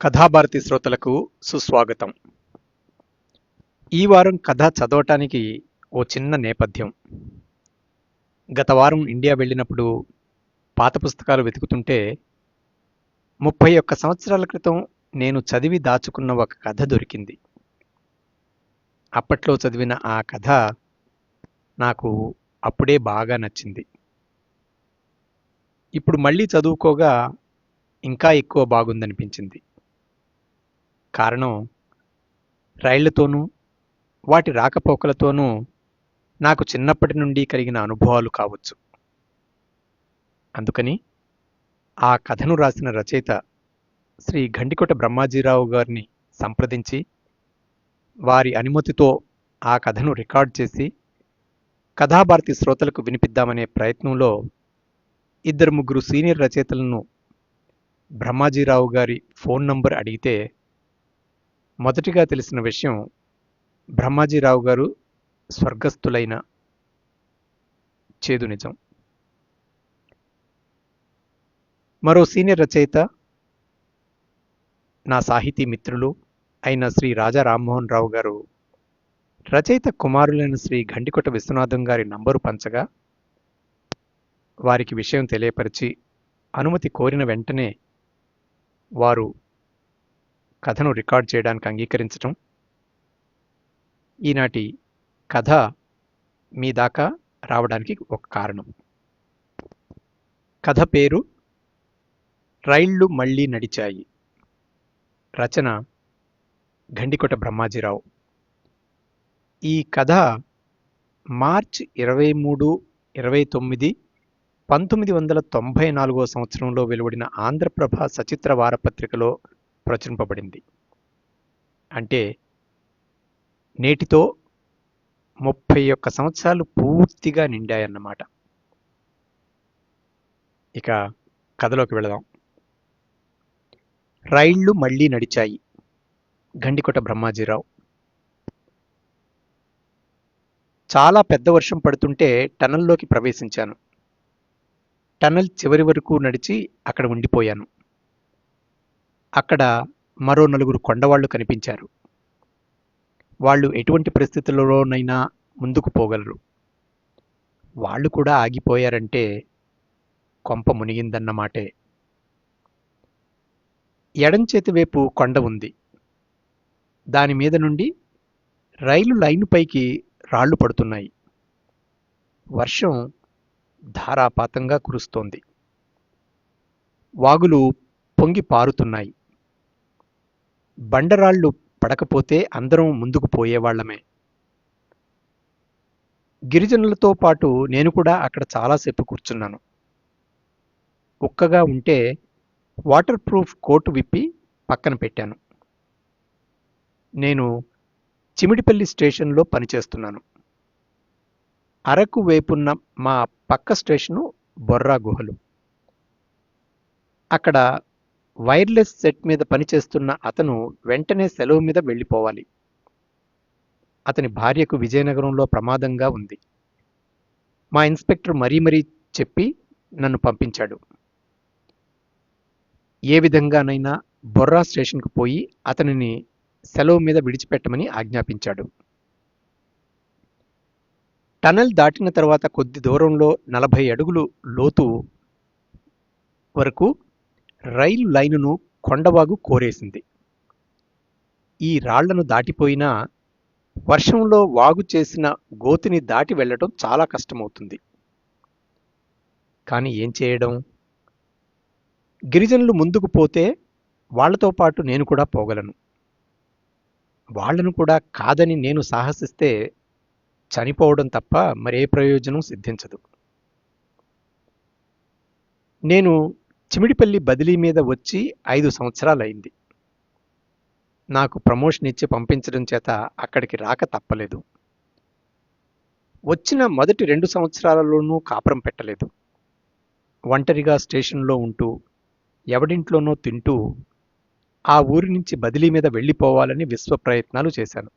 కథాభారతి శ్రోతలకు సుస్వాగతం. ఈ వారం కథ చదవటానికి ఓ చిన్న నేపథ్యం. గత వారం ఇండియా వెళ్ళినప్పుడు పాత పుస్తకాలు వెతుకుతుంటే ముప్పై ఒక్క సంవత్సరాల క్రితం నేను చదివి దాచుకున్న ఒక కథ దొరికింది. అప్పట్లో చదివిన ఆ కథ నాకు అప్పుడే బాగా నచ్చింది. ఇప్పుడు మళ్ళీ చదువుకోగా ఇంకా ఎక్కువ బాగుందనిపించింది. కారణం రైళ్ళతోనూ వాటి రాకపోకలతోనూ నాకు చిన్నప్పటి నుండి కలిగిన అనుభవాలు కావచ్చు. అందుకని ఆ కథను రాసిన రచయిత శ్రీ గండికోట బ్రహ్మాజీరావు గారిని సంప్రదించి వారి అనుమతితో ఆ కథను రికార్డ్ చేసి కథాభారతి శ్రోతలకు వినిపిద్దామనే ప్రయత్నంలో ఇద్దరు ముగ్గురు సీనియర్ రచయితలను బ్రహ్మాజీరావు గారి ఫోన్ నంబర్ అడిగితే మొదటిగా తెలిసిన విషయం బ్రహ్మాజీరావు గారు స్వర్గస్థులైన చేదు నిజం. మరో సీనియర్ రచయిత నా సాహితీ మిత్రులు అయిన శ్రీ రాజా రామ్మోహన్ రావు గారు రచయిత కుమారులైన శ్రీ గండికొట విశ్వనాథం గారి నంబరు పంచగా వారికి విషయం తెలియపరిచి అనుమతి కోరిన వెంటనే వారు కథను రికార్డ్ చేయడానికి అంగీకరించటం. ఈనాటి కథ మీ దాకా రావడానికి ఒక కారణం. కథ పేరు రైళ్ళు మళ్ళీ నడిచాయి. రచన గండికొట బ్రహ్మాజీరావు. ఈ కథ మార్చ్ ఇరవై మూడు ఇరవై తొమ్మిది పంతొమ్మిది వందల తొంభై నాలుగో సంవత్సరంలో వెలువడిన ఆంధ్రప్రభ సచిత్ర వారపత్రికలో ప్రచురింపబడింది. అంటే నేటితో ముప్పై ఒక్క సంవత్సరాలు పూర్తిగా నిండాయన్నమాట. ఇక కథలోకి వెళదాం. రైళ్ళు మళ్ళీ నడిచాయి. గండికొట బ్రహ్మాజీరావు. చాలా పెద్ద వర్షం పడుతుంటే టనల్లోకి ప్రవేశించాను. టనల్ చివరి వరకు నడిచి అక్కడ ఉండిపోయాను. అక్కడ మరో నలుగురు కొండవాళ్ళు కనిపించారు. వాళ్ళు ఎటువంటి పరిస్థితుల్లోనైనా ముందుకు పోగలరు. వాళ్ళు కూడా ఆగిపోయారంటే కొంప మునిగిందన్నమాటే ఎడంచేతి వైపు కొండ ఉంది. దాని మీద నుండి రైలు లైను పైకి రాళ్ళు పడుతున్నాయి. వర్షం ధారాపాతంగా కురుస్తోంది. వాగులు పొంగి పారుతున్నాయి. బండరాళ్ళు పడకపోతే అందరం ముందుకు పోయేవాళ్ళమే గిరిజనులతో పాటు నేను కూడా అక్కడ చాలాసేపు కూర్చున్నాను. ఉక్కగా ఉంటే వాటర్ ప్రూఫ్ కోటు విప్పి పక్కన పెట్టాను. నేను చిమిడిపల్లి స్టేషన్లో పనిచేస్తున్నాను. అరకు వైపున్న మా పక్క స్టేషను బొర్రా గుహలు. అక్కడ వైర్లెస్ సెట్ మీద పనిచేస్తున్న అతను వెంటనే సెలవు మీద వెళ్ళిపోవాలి. అతని భార్యకు విజయనగరంలో ప్రమాదంగా ఉంది. మా ఇన్స్పెక్టర్ మరీ మరీ చెప్పి నన్ను పంపించాడు. ఏ విధంగానైనా బొర్రా స్టేషన్కు పోయి అతనిని సెలవు మీద విడిచిపెట్టమని ఆజ్ఞాపించాడు. టనల్ దాటిన తర్వాత కొద్ది దూరంలో నలభై అడుగులు లోతు వరకు రైలు లైనును కొండవాగు కోరేసింది. ఈ రాళ్ళను దాటిపోయినా వర్షంలో వాగు చేసిన గోతిని దాటి వెళ్ళటం చాలా కష్టమవుతుంది. కానీ ఏం చేయడం? గిరిజనులు ముందుకు పోతే వాళ్ళతో పాటు నేను కూడా పోగలను. వాళ్ళను కూడా కాదని నేను సాహసిస్తే చనిపోవడం తప్ప మరే ప్రయోజనం సిద్ధించదు. నేను చిమిడిపల్లి బదిలీ మీద వచ్చి ఐదు సంవత్సరాలైంది. నాకు ప్రమోషన్ ఇచ్చి పంపించడం చేత అక్కడికి రాక తప్పలేదు. వచ్చిన మొదటి రెండు సంవత్సరాలలోనూ కాపురం పెట్టలేదు. ఒంటరిగా స్టేషన్లో ఉంటూ ఎవడింట్లోనో తింటూ ఆ ఊరి నుంచి బదిలీ మీద వెళ్ళిపోవాలని విశ్వ ప్రయత్నాలు చేశాను.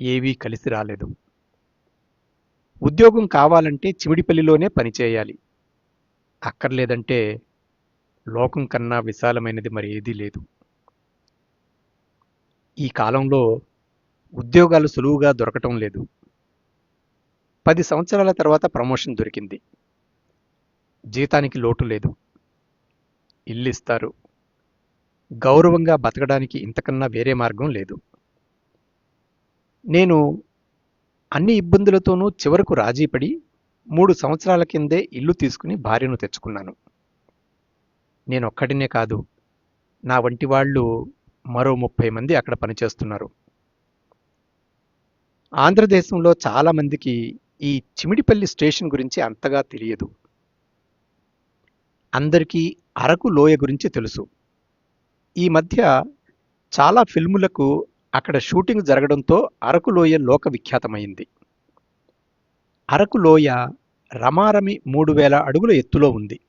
ఏవీ కలిసి రాలేదు. ఉద్యోగం కావాలంటే చిమిడిపల్లిలోనే పనిచేయాలి. అక్కర్లేదంటే లోకం కన్నా విశాలమైనది మరి ఏదీ లేదు. ఈ కాలంలో ఉద్యోగాలు సులువుగా దొరకటం లేదు. పది సంవత్సరాల తర్వాత ప్రమోషన్ దొరికింది. జీతానికి లోటు లేదు. ఇల్లు ఇస్తారు. గౌరవంగా బతకడానికి ఇంతకన్నా వేరే మార్గం లేదు. నేను అన్ని ఇబ్బందులతోనూ చివరకు రాజీపడి మూడు సంవత్సరాల కిందే ఇల్లు తీసుకుని భార్యను తెచ్చుకున్నాను. నేనొక్కడినే కాదు నా వంటి వాళ్ళు మరో ముప్పై మంది అక్కడ పనిచేస్తున్నారు. ఆంధ్రదేశంలో చాలామందికి ఈ చిమిడిపల్లి స్టేషన్ గురించి అంతగా తెలియదు. అందరికీ అరకు లోయ గురించి తెలుసు. ఈ మధ్య చాలా ఫిల్ములకు అక్కడ షూటింగ్ జరగడంతో అరకు లోయ లోక విఖ్యాతమైంది. అరకు లోయ రమారమి మూడు వేల అడుగుల ఎత్తులో ఉంది.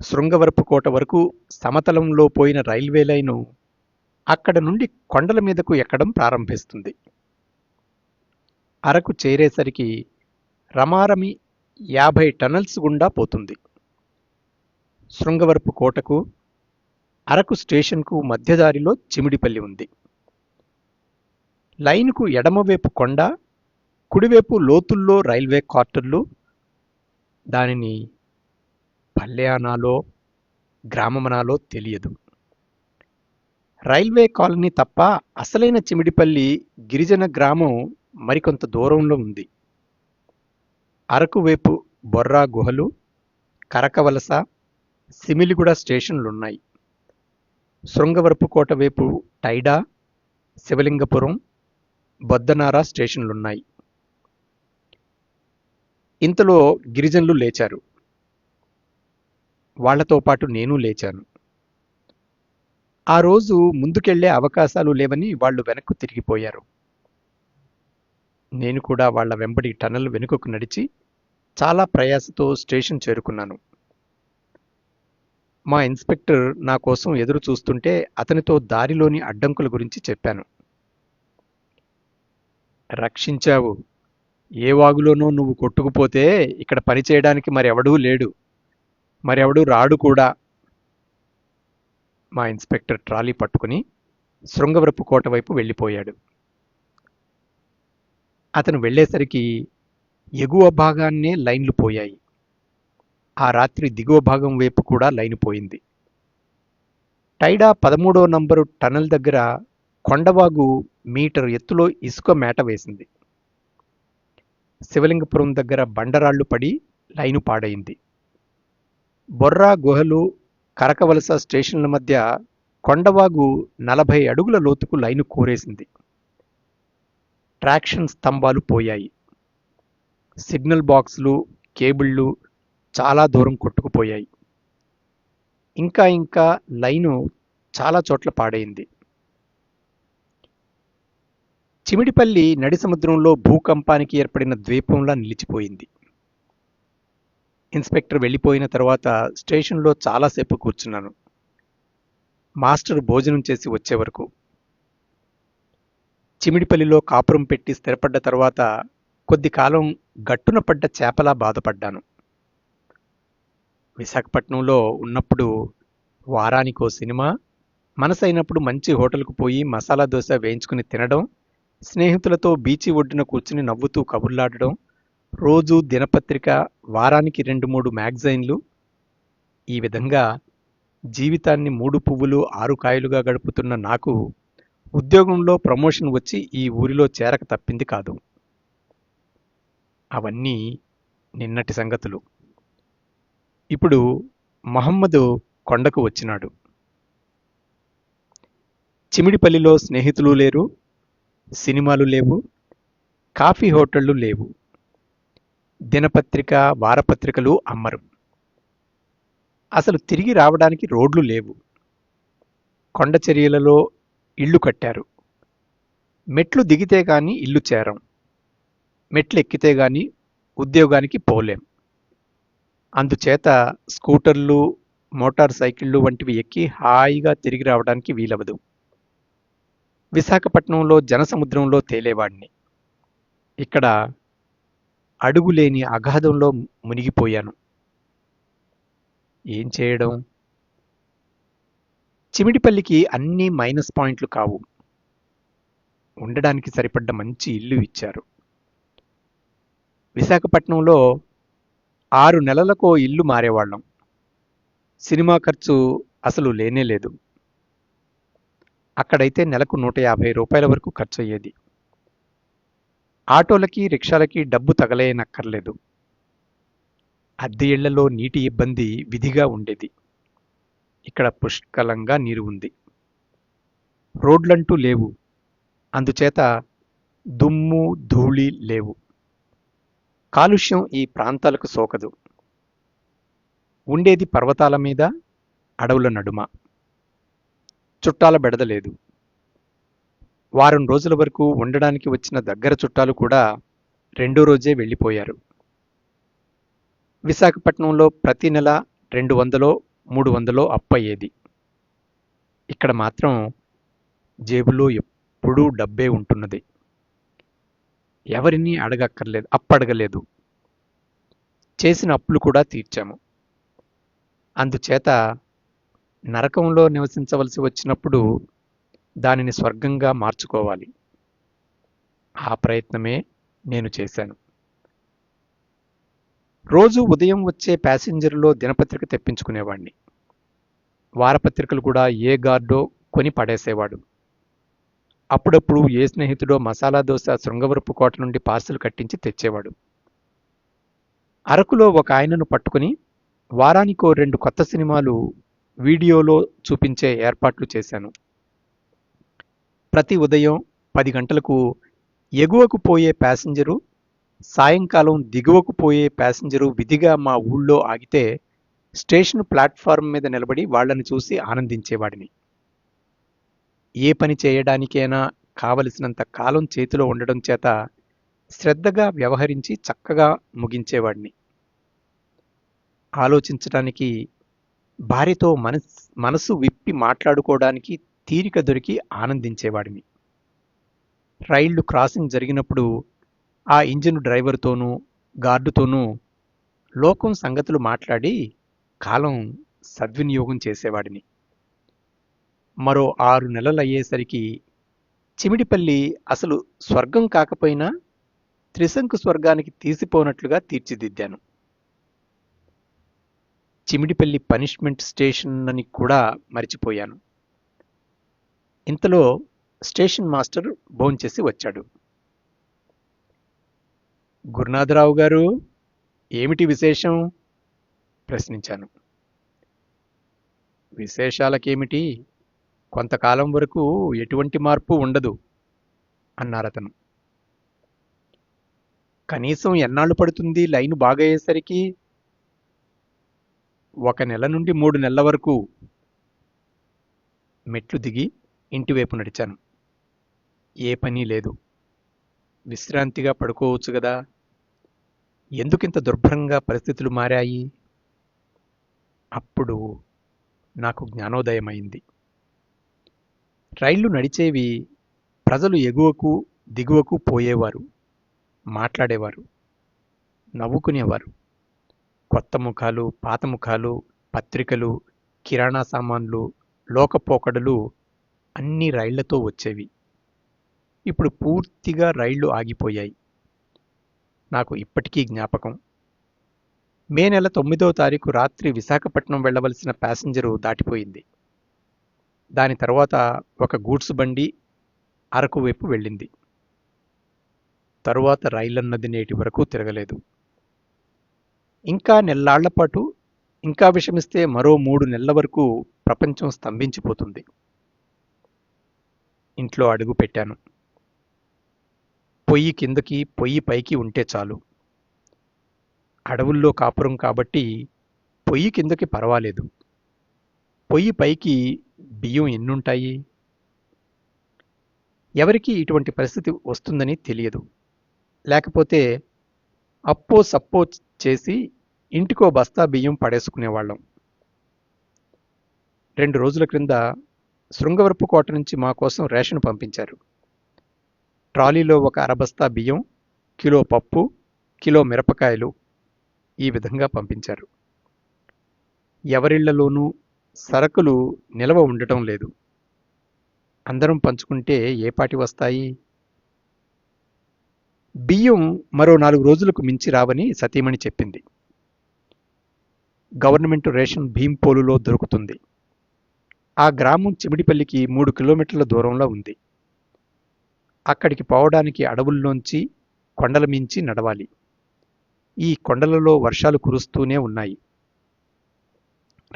శృంగవరపు కోట వరకు సమతలంలో పోయిన రైల్వే లైను అక్కడ నుండి కొండల మీదకు ఎక్కడం ప్రారంభిస్తుంది. అరకు చేరేసరికి రమారమి యాభై టనల్స్ గుండా పోతుంది. శృంగవరపు కోటకు అరకు స్టేషన్కు మధ్యదారిలో చిమిడిపల్లి ఉంది. లైనుకు ఎడమవైపు కొండ కుడివైపు లోతుల్లో రైల్వే క్వార్టర్లు దానిని పల్లెనాలో గ్రామమనాలో తెలియదు. రైల్వే కాలనీ తప్ప అసలైన చిమిడిపల్లి గిరిజన గ్రామం మరికొంత దూరంలో ఉంది. అరకు వైపు బొర్రా గుహలు కరకవలస సిమిలిగూడ స్టేషన్లున్నాయి. శృంగవరపుకోట వైపు టైడా శివలింగపురం బొద్దనార స్టేషన్లున్నాయి. ఇంతలో గిరిజనులు లేచారు. వాళ్ళతో పాటు నేను లేచాను. ఆ రోజు ముందుకెళ్ళే అవకాశాలు లేవని వాళ్ళు వెనక్కు తిరిగిపోయారు. నేను కూడా వాళ్ళ వెంబడి టనల్ వెనుకకు నడిచి చాలా ప్రయాసతో స్టేషన్ చేరుకున్నాను. మా ఇన్స్పెక్టర్ నా కోసం ఎదురు చూస్తుంటే అతనితో దారిలోని అడ్డంకుల గురించి చెప్పాను. రక్షించావు. ఏ వాగులోనూ నువ్వు కొట్టుకుపోతే ఇక్కడ పనిచేయడానికి మరెవడూ లేడు. మరెవడూ రాడు కూడా. మా ఇన్స్పెక్టర్ ట్రాలీ పట్టుకుని శృంగవరపు కోట వైపు వెళ్ళిపోయాడు. అతను వెళ్ళేసరికి ఎగువ భాగాన్నే లైన్లు పోయాయి. ఆ రాత్రి దిగువ భాగం వైపు కూడా లైన్ పోయింది. టైడా పదమూడో నంబరు టనల్ దగ్గర కొండవాగు మీటర్ ఎత్తులో ఇసుక మేట వేసింది. శివలింగపురం దగ్గర బండరాళ్ళు పడి లైను పాడైంది. బొర్రా గుహలు కరకవలస స్టేషన్ల మధ్య కొండవాగు నలభై అడుగుల లోతుకు లైను కోరేసింది. ట్రాక్షన్ స్తంభాలు పోయాయి. సిగ్నల్ బాక్సులు కేబుళ్ళు చాలా దూరం కొట్టుకుపోయాయి. ఇంకా ఇంకా లైను చాలా చోట్ల పాడైంది. చిమిడిపల్లి నడి సముద్రంలో భూకంపానికి ఏర్పడిన ద్వీపంలా నిలిచిపోయింది. ఇన్స్పెక్టర్ వెళ్ళిపోయిన తర్వాత స్టేషన్లో చాలాసేపు కూర్చున్నాను. మాస్టర్ భోజనం చేసి వచ్చే వరకు. చిమిడిపల్లిలో కాపురం పెట్టి స్థిరపడ్డ తర్వాత కొద్ది కాలం గట్టున పడ్డ చేపలా బాధపడ్డాను. విశాఖపట్నంలో ఉన్నప్పుడు వారానికో సినిమా మనసైనప్పుడు మంచి హోటల్కు పోయి మసాలా దోశ వేయించుకుని తినడం స్నేహితులతో బీచి ఒడ్డున కూర్చుని నవ్వుతూ కబుర్లాడడం రోజు దినపత్రిక వారానికి రెండు మూడు మ్యాగజైన్లు. ఈ విధంగా జీవితాన్ని మూడు పువ్వులు ఆరు కాయలుగా గడుపుతున్న నాకు ఉద్యోగంలో ప్రమోషన్ వచ్చి ఈ ఊరిలో చేరక తప్పింది కాదు. అవన్నీ నిన్నటి సంగతులు. ఇప్పుడు మహమ్మదు కొండకు వచ్చినాడు. చిమిడిపల్లిలో స్నేహితులు లేరు. సినిమాలు లేవు కాఫీ హోటళ్ళు లేవు. దినపత్రిక వారపత్రికలు అమ్మరు. అసలు తిరిగి రావడానికి రోడ్లు లేవు. కొండ చర్యలలో ఇళ్ళు కట్టారు. మెట్లు దిగితే గాని ఇల్లు చేరం. మెట్లు ఎక్కితే గాని ఉద్యోగానికి పోలేం. అందుచేత స్కూటర్లు మోటార్ సైకిళ్ళు వంటివి ఎక్కి హాయిగా తిరిగి రావడానికి వీలవదు. విశాఖపట్నంలో జనసముద్రంలో తేలేవాడిని. ఇక్కడ అడుగులేని అగాధంలో మునిగిపోయాను. ఏం చేయడం? చిమిడిపల్లికి అన్ని మైనస్ పాయింట్లు కావు. ఉండడానికి సరిపడ్డ మంచి ఇల్లు ఇచ్చారు. విశాఖపట్నంలో ఆరు నెలలకో ఇల్లు మారేవాళ్ళం. సినిమా ఖర్చు అసలు లేనే లేదు. అక్కడైతే నెలకు నూట యాభై రూపాయల వరకు ఖర్చు అయ్యేది ఆటోలకి రిక్షాలకి డబ్బు తగలేయనక్కర్లేదు అద్దె ఇళ్ళలో నీటి ఇబ్బంది విధిగా ఉండేది. ఇక్కడ పుష్కలంగా నీరు ఉంది. రోడ్లంటూ లేవు. అందుచేత దుమ్ము ధూళి లేవు. కాలుష్యం ఈ ప్రాంతాలకు సోకదు. ఉండేది పర్వతాల మీద అడవుల నడుమ. చుట్టాల బెడదలేదు. వారం రోజుల వరకు ఉండడానికి వచ్చిన దగ్గర చుట్టాలు కూడా రెండో రోజే వెళ్ళిపోయారు. విశాఖపట్నంలో ప్రతి నెల రెండు వందలో మూడు వందలో అప్పయ్యేది ఇక్కడ మాత్రం జేబులో ఎప్పుడూ డబ్బే ఉంటున్నది. ఎవరిని అడగక్కర్లేదు అప్పడగలేదు. చేసిన అప్పులు కూడా తీర్చాము. అందుచేత నరకంలో నివసించవలసి వచ్చినప్పుడు దానిని స్వర్గంగా మార్చుకోవాలి. ఆ ప్రయత్నమే నేను చేశాను. రోజు ఉదయం వచ్చే ప్యాసింజర్లో దినపత్రిక తెప్పించుకునేవాణ్ణి. వారపత్రికలు కూడా ఏ గార్డో కొని పడేసేవాడు. అప్పుడప్పుడు ఏ స్నేహితుడో మసాలా దోశ శృంగవరపు కోట నుండి పార్సల్ కట్టించి తెచ్చేవాడు. అరకులో ఒక ఆయనను పట్టుకుని వారానికో రెండు కొత్త సినిమాలు వీడియోలో చూపించే ఏర్పాట్లు చేశాను. ప్రతి ఉదయం పది గంటలకు ఎగువకు పోయే ప్యాసింజరు సాయంకాలం దిగువకు పోయే ప్యాసింజరు విధిగా మా ఊళ్ళో ఆగితే స్టేషన్ ప్లాట్ఫారం మీద నిలబడి వాళ్ళని చూసి ఆనందించేవాడిని. ఏ పని చేయడానికైనా కావలసినంత కాలం చేతిలో ఉండడం చేత శ్రద్ధగా వ్యవహరించి చక్కగా ముగించేవాడిని. ఆలోచించడానికి భార్యతో మనస్ మనసు విప్పి మాట్లాడుకోవడానికి తీరిక దొరికి ఆనందించేవాడిని. రైళ్ళు క్రాసింగ్ జరిగినప్పుడు ఆ ఇంజిన్ డ్రైవర్తోనూ గార్డుతోనూ లోకం సంగతులు మాట్లాడి కాలం సద్వినియోగం చేసేవాడిని. మరో ఆరు నెలలయ్యేసరికి చిమిడిపల్లి అసలు స్వర్గం కాకపోయినా త్రిశంకు స్వర్గానికి తీసిపోనట్లుగా తీర్చిదిద్దాను. చిమిడిపల్లి పనిష్మెంట్ స్టేషన్ అని కూడా మర్చిపోయాను. ఇంతలో స్టేషన్ మాస్టర్ భోంచేసి వచ్చాడు. గురునాథరావు గారు ఏమిటి విశేషం? ప్రశ్నించాను. విశేషాలకేమిటి? కొంతకాలం వరకు ఎటువంటి మార్పు ఉండదు అన్నారతను. కనీసం ఎన్నాళ్ళు పడుతుంది లైన్ బాగయ్యేసరికి? ఒక నెల నుండి మూడు నెలల వరకు మెట్లు దిగి ఇంటివైపు నడిచాను. ఏ పని లేదు. విశ్రాంతిగా పడుకోవచ్చు కదా. ఎందుకింత దుర్భరంగా పరిస్థితులు మారాయి? అప్పుడు నాకు జ్ఞానోదయమైంది. రైళ్ళు నడిచేవి ప్రజలు ఎగువకు దిగువకు పోయేవారు మాట్లాడేవారు నవ్వుకునేవారు. కొత్త ముఖాలు పాత ముఖాలు పత్రికలు కిరాణా సామాన్లు లోకపోకడలు అన్ని రైళ్ళతో వచ్చేవి. ఇప్పుడు పూర్తిగా రైళ్ళు ఆగిపోయాయి. నాకు ఇప్పటికీ జ్ఞాపకం. మే నెల తొమ్మిదో తారీఖు రాత్రి విశాఖపట్నం వెళ్ళవలసిన ప్యాసింజరు దాటిపోయింది. దాని తర్వాత ఒక గూడ్స్ బండి అరకు వైపు వెళ్ళింది. తరువాత రైలన్నది నేటి వరకు తిరగలేదు. ఇంకా నెల్లాళ్ళ పాటు ఇంకా విషమిస్తే మరో మూడు నెలల వరకు ప్రపంచం స్తంభించిపోతుంది. ఇంట్లో అడుగు పెట్టాను. పొయ్యి కిందకి పొయ్యి పైకి ఉంటే చాలు. అడవుల్లో కాపురం కాబట్టి పొయ్యి కిందకి పర్వాలేదు. పొయ్యి పైకి బియ్యం ఎన్నుంటాయి? ఎవరికి ఇటువంటి పరిస్థితి వస్తుందని తెలియదు. లేకపోతే అప్పో సప్పో చేసి ఇంటికో బస్తా బియ్యం పడేసుకునేవాళ్ళం. రెండు రోజుల క్రింద శృంగవరపు కోట నుంచి మా కోసం రేషన్ పంపించారు. ట్రాలీలో ఒక అరబస్తా బియ్యం కిలో పప్పు కిలో మిరపకాయలు ఈ విధంగా పంపించారు. ఎవరిళ్ళలోనూ సరకులు నిలవ ఉండటం లేదు. అందరం పంచుకుంటే ఏ పాటి వస్తాయి? బియ్యం మరో నాలుగు రోజులకు మించి రావని సతీమణి చెప్పింది. గవర్నమెంట్ రేషన్ భీంపోలులో దొరుకుతుంది. ఆ గ్రామం చిమిడిపల్లికి మూడు కిలోమీటర్ల దూరంలో ఉంది. అక్కడికి పోవడానికి అడవుల్లోంచి కొండల మించి నడవాలి. ఈ కొండలలో వర్షాలు కురుస్తూనే ఉన్నాయి.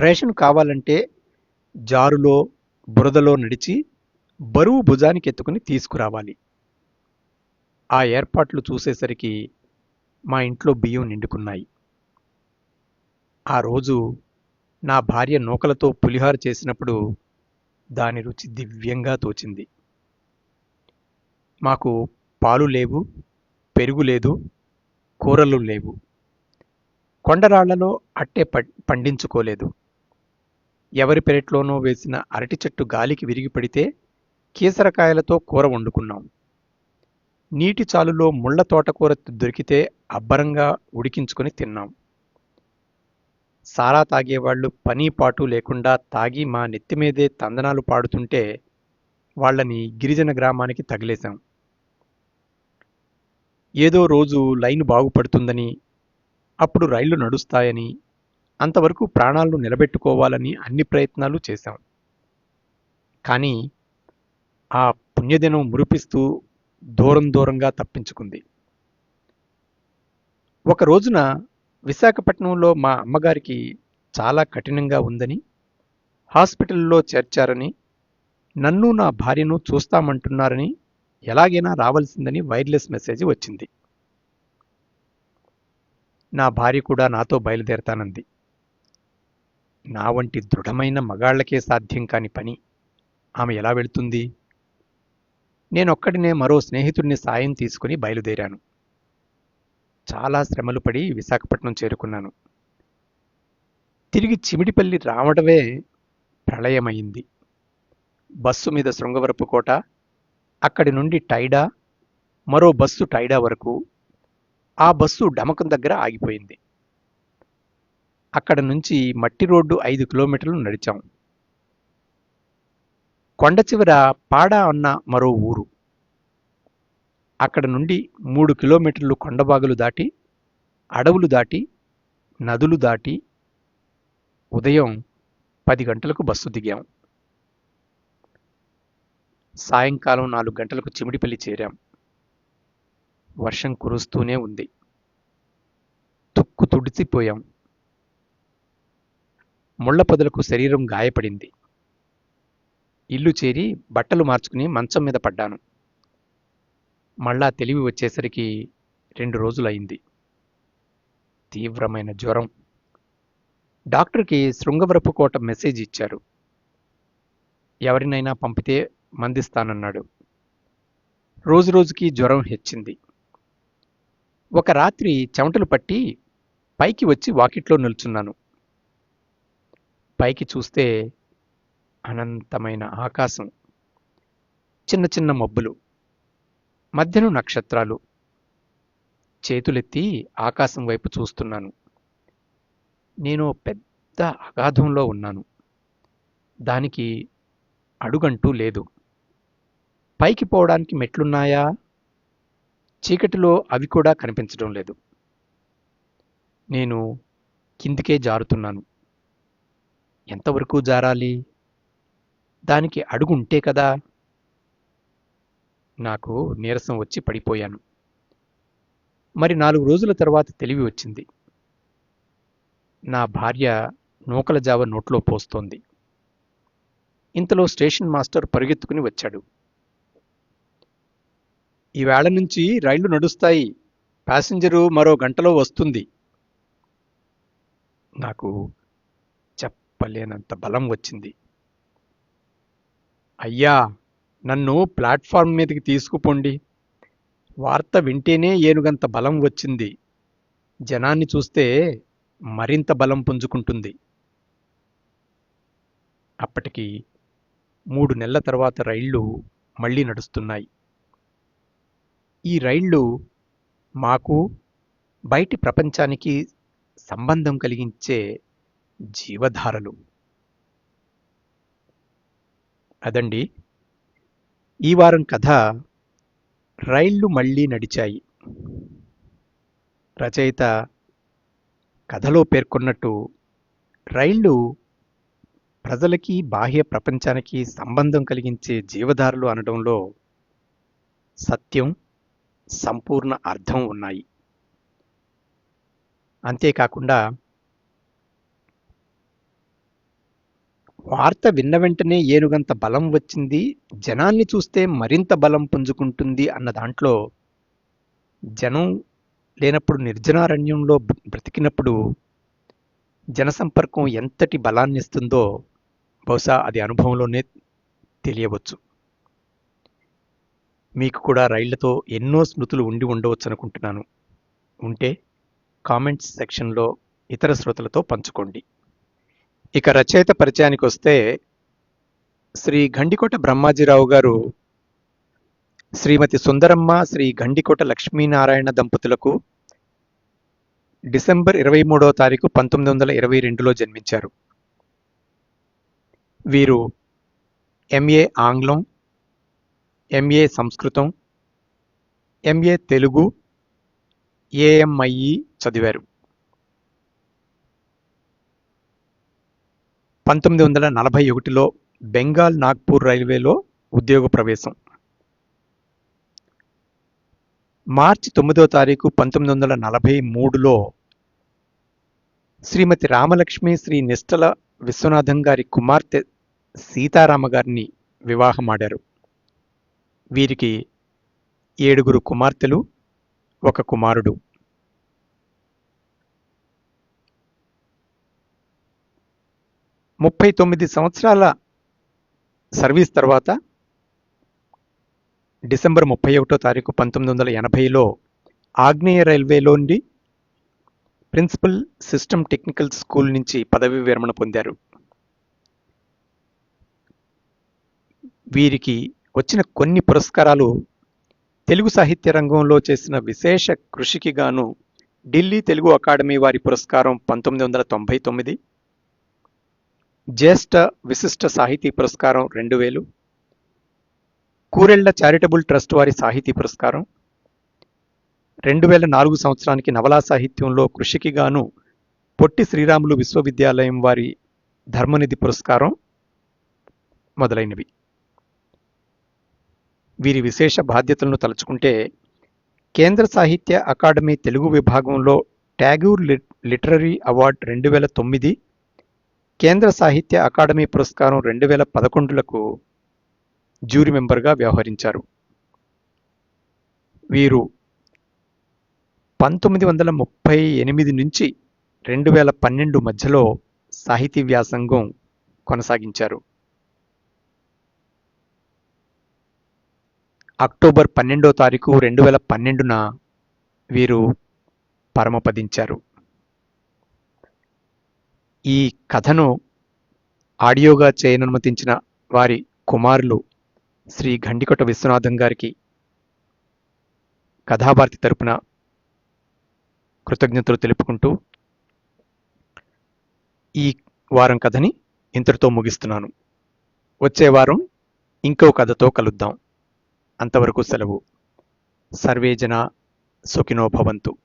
రేషన్ కావాలంటే జారులో బురదలో నడిచి బరువు భుజానికి ఎత్తుకుని తీసుకురావాలి. ఆ ఏర్పాట్లు చూసేసరికి మా ఇంట్లో బియ్యం నిండుకున్నాయి. ఆ రోజు నా భార్య నూకలతో పులిహార చేసినప్పుడు దాని రుచి దివ్యంగా తోచింది. మాకు పాలు లేవు పెరుగు లేదు కూరలు లేవు. కొండరాళ్ళలో అట్టే పండించుకోలేదు. ఎవరి పెరట్లోనో వేసిన అరటి చెట్టు గాలికి విరిగిపడితే కీసరకాయలతో కూర వండుకున్నాం. నీటి చాలులో ముళ్ళ తోటకూర దొరికితే అబ్బరంగా ఉడికించుకొని తిన్నాం. సారా తాగేవాళ్ళు పని పాటు లేకుండా తాగి మా నెత్తిమీదే తందనాలు పాడుతుంటే వాళ్ళని గిరిజన గ్రామానికి తగిలేశాం. ఏదో రోజు లైన్ బాగుపడుతుందని అప్పుడు రైళ్ళు నడుస్తాయని అంతవరకు ప్రాణాలను నిలబెట్టుకోవాలని అన్ని ప్రయత్నాలు చేశాం. కానీ ఆ పుణ్యదినం మురిపిస్తూ దూరం దూరంగా తప్పించుకుంది. ఒక రోజున విశాఖపట్నంలో మా అమ్మగారికి చాలా కఠినంగా ఉందని హాస్పిటల్లో చేర్చారని నన్ను నా భార్యను చూస్తామంటున్నారని ఎలాగైనా రావాల్సిందని వైర్లెస్ మెసేజ్ వచ్చింది. నా భార్య కూడా నాతో బయలుదేరతానంది. నా వంటి దృఢమైన మగాళ్ళకే సాధ్యం కాని పని. ఆమె ఎలా వెళుతుంది? నేనొక్కడినే మరో స్నేహితుడిని సాయం తీసుకుని బయలుదేరాను. చాలా శ్రమలు పడి విశాఖపట్నం చేరుకున్నాను. తిరిగి చిమిడిపల్లి రావడమే ప్రళయమైంది. బస్సు మీద శృంగవరపు కోట అక్కడి నుండి టైడా మరో బస్సు టైడా వరకు ఆ బస్సు డమకం దగ్గర ఆగిపోయింది. అక్కడ నుంచి మట్టి రోడ్డు ఐదు కిలోమీటర్లు నడిచాం. కొండ చివర పాడా అన్న మరో ఊరు. అక్కడ నుండి మూడు కిలోమీటర్లు కొండబాగులు దాటి అడవులు దాటి నదులు దాటి ఉదయం పది గంటలకు బస్సు దిగాం. సాయంకాలం నాలుగు గంటలకు చిమిడిపల్లి చేరాం. వర్షం కురుస్తూనే ఉంది. తుక్కు తుడిచిపోయాం. ముళ్ళ పొదలకు శరీరం గాయపడింది. ఇల్లు చేరి బట్టలు మార్చుకుని మంచం మీద పడ్డాను. మళ్ళా తెలివి వచ్చేసరికి రెండు రోజులైంది తీవ్రమైన జ్వరం. డాక్టర్కి శృంగవరపు కోట మెసేజ్ ఇచ్చారు. ఎవరినైనా పంపితే మందిస్తానన్నాడు. రోజు రోజుకి జ్వరం హెచ్చింది. ఒక రాత్రి చెమటలు పట్టి పైకి వచ్చి వాకిట్లో నిల్చున్నాను. పైకి చూస్తే అనంతమైన ఆకాశం. చిన్న చిన్న మబ్బులు. మధ్యను నక్షత్రాలు. చేతులెత్తి ఆకాశం వైపు చూస్తున్నాను. నేను పెద్ద అగాధంలో ఉన్నాను. దానికి అడుగంటూ లేదు. పైకి పోవడానికి మెట్లున్నాయా? చీకటిలో అవి కూడా కనిపించడం లేదు. నేను కిందికే జారుతున్నాను. ఎంతవరకు జారాలి? దానికి అడుగు ఉంటే కదా. నాకు నీరసం వచ్చి పడిపోయాను. మరి నాలుగు రోజుల తర్వాత తెలివి వచ్చింది. నా భార్య నూకల జావ నోట్లో పోస్తోంది. ఇంతలో స్టేషన్ మాస్టర్ పరిగెత్తుకుని వచ్చాడు. ఈవేళ నుంచి రైళ్ళు నడుస్తాయి. ప్యాసింజరు మరో గంటలో వస్తుంది. నాకు చెప్పలేనంత బలం వచ్చింది. అయ్యా నన్ను ప్లాట్ఫామ్ మీదకి తీసుకుపోండి. వార్త వింటేనే ఏనుగంత బలం వచ్చింది. జనాన్ని చూస్తే మరింత బలం పుంజుకుంటుంది. అప్పటికి మూడు నెలల తర్వాత రైళ్ళు మళ్ళీ నడుస్తున్నాయి. ఈ రైళ్ళు మాకు బయటి ప్రపంచానికి సంబంధం కలిగించే జీవధారలు. అదండి. ఈ వారం కథ రైళ్ళు మళ్ళీ నడిచాయి. రచయిత కథలో పేర్కొన్నట్టు రైళ్ళు ప్రజలకి బాహ్య ప్రపంచానికి సంబంధం కలిగించే జీవధారులు అనడంలో సత్యం సంపూర్ణ అర్థం ఉన్నాయి. అంతేకాకుండా వార్త విన్న వెంటనే ఏనుగంత బలం వచ్చింది జనాన్ని చూస్తే మరింత బలం పుంజుకుంటుంది అన్న దాంట్లో జనం లేనప్పుడు నిర్జనారణ్యంలో బ్రతికినప్పుడు జనసంపర్కం ఎంతటి బలాన్ని ఇస్తుందో బహుశా అది అనుభవంలోనే తెలియవచ్చు. మీకు కూడా రైళ్ళతో ఎన్నో స్మృతులు ఉండి ఉండవచ్చు అనుకుంటున్నాను. ఉంటే కామెంట్స్ సెక్షన్లో ఇతర శ్రోతలతో పంచుకోండి. ఇక రచయిత పరిచయానికి వస్తే శ్రీ గండికోట బ్రహ్మాజీరావు గారు శ్రీమతి సుందరమ్మ శ్రీ గండికోట లక్ష్మీనారాయణ దంపతులకు డిసెంబర్ ఇరవై మూడవ తారీఖు పంతొమ్మిది వందల ఇరవై రెండులో జన్మించారు. వీరు ఎంఏ ఆంగ్లం ఎంఏ సంస్కృతం ఎంఏ తెలుగు ఏఎంఐఈ చదివారు. పంతొమ్మిది వందల నలభై ఒకటిలో బెంగాల్ నాగ్పూర్ రైల్వేలో ఉద్యోగ ప్రవేశం. మార్చి తొమ్మిదో తారీఖు పంతొమ్మిది వందల నలభై మూడులో శ్రీమతి రామలక్ష్మి శ్రీ నిష్టల విశ్వనాథం గారి కుమార్తె సీతారామ గారిని వివాహమాడారు. వీరికి ఏడుగురు కుమార్తెలు ఒక కుమారుడు. ముప్పై తొమ్మిది సంవత్సరాల సర్వీస్ తర్వాత డిసెంబర్ ముప్పై ఒకటో తారీఖు పంతొమ్మిది వందల ఎనభైలో ఆగ్నేయ రైల్వేలోని ప్రిన్సిపల్ సిస్టమ్ టెక్నికల్ స్కూల్ నుంచి పదవి విరమణ పొందారు. వీరికి వచ్చిన కొన్ని పురస్కారాలు తెలుగు సాహిత్య రంగంలో చేసిన విశేష కృషికి గాను ఢిల్లీ తెలుగు అకాడమీ వారి పురస్కారం పంతొమ్మిది వందల తొంభై తొమ్మిది జ్యేష్ఠ విశిష్ట సాహితీ పురస్కారం రెండు వేలు కూరెళ్ళ చారిటబుల్ ట్రస్ట్ వారి సాహితీ పురస్కారం రెండు వేల నాలుగు సంవత్సరానికి నవలా సాహిత్యంలో కృషికి గాను పొట్టి శ్రీరాములు విశ్వవిద్యాలయం వారి ధర్మనిధి పురస్కారం మొదలైనవి. వీరి విశేష బాధ్యతలను తలుచుకుంటే కేంద్ర సాహిత్య అకాడమీ తెలుగు విభాగంలో ట్యాగూర్ లిట్ లిటరరీ అవార్డ్ రెండు వేల తొమ్మిది కేంద్ర సాహిత్య అకాడమీ పురస్కారం రెండు వేల పదకొండులకు జ్యూరీ మెంబర్గా వ్యవహరించారు. వీరు పంతొమ్మిది వందల ముప్పై ఎనిమిది నుంచి రెండు వేల పన్నెండు మధ్యలో సాహితీ వ్యాసంగం కొనసాగించారు. అక్టోబర్ పన్నెండో తారీఖు రెండు వేల పన్నెండున వీరు పరమపదించారు. ఈ కథను ఆడియోగా చేయనుమతించిన వారి కుమారులు శ్రీ గండికొట విశ్వనాథం గారికి కథాభారతి తరపున కృతజ్ఞతలు తెలుపుకుంటూ ఈ వారం కథని ఇంతటితో ముగిస్తున్నాను. వచ్చే వారం ఇంకో కథతో కలుద్దాం. అంతవరకు సెలవు. సర్వేజన సుఖినోభవంతు సుఖినో భవంతు.